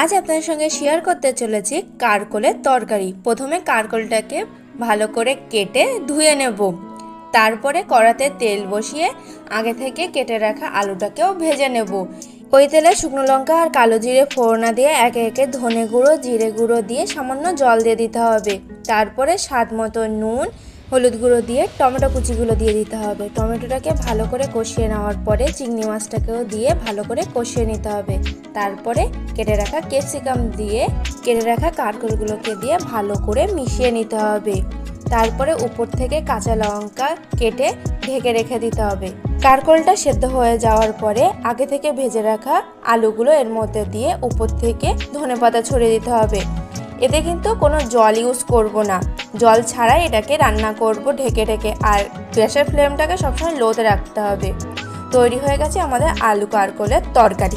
আজ আপনাদের সঙ্গে শেয়ার করতে চলেছি কারকোলের তরকারি। প্রথমে কারকোলটাকে ভালো করে কেটে ধুয়ে নেব। তারপরে কড়াতে তেল বসিয়ে আগে থেকে কেটে রাখা আলুটাকেও ভেজে নেব। ওই তেলে শুকনো লঙ্কা আর কালো জিরে ফোড়না দিয়ে একে একে ধনে গুঁড়ো, জিরে গুঁড়ো দিয়ে সামান্য জল দিয়ে দিতে হবে। তারপরে স্বাদ মতো নুন হলুদ গুঁড়ো দিয়ে টমেটো কুচিগুলো দিয়ে দিতে হবে। টমেটোটাকে ভালো করে কষিয়ে নেওয়ার পরে চিংড়ি মাছটাকেও দিয়ে ভালো করে কষিয়ে নিতে হবে। তারপরে কেটে রাখা ক্যাপসিকাম দিয়ে কেটে রাখা কারকলগুলোকে দিয়ে ভালো করে মিশিয়ে নিতে হবে। তারপরে উপর থেকে কাঁচা লঙ্কা কেটে ঢেকে রেখে দিতে হবে। কারকলটা সেদ্ধ হয়ে যাওয়ার পরে আগে থেকে ভেজে রাখা আলুগুলো এর মধ্যে দিয়ে উপর থেকে ধনেপাতা ছড়িয়ে দিতে হবে। এতে কিন্তু কোনো জল ইউজ করব না। জল ছাড়াই এটাকে রান্না করব ঢেকে ঢেকে। আর গ্যাসের ফ্লেমটাকে সবসময় লোতে রাখতে হবে। তৈরি হয়ে গেছে আমাদের আলু কারকলের তরকারি।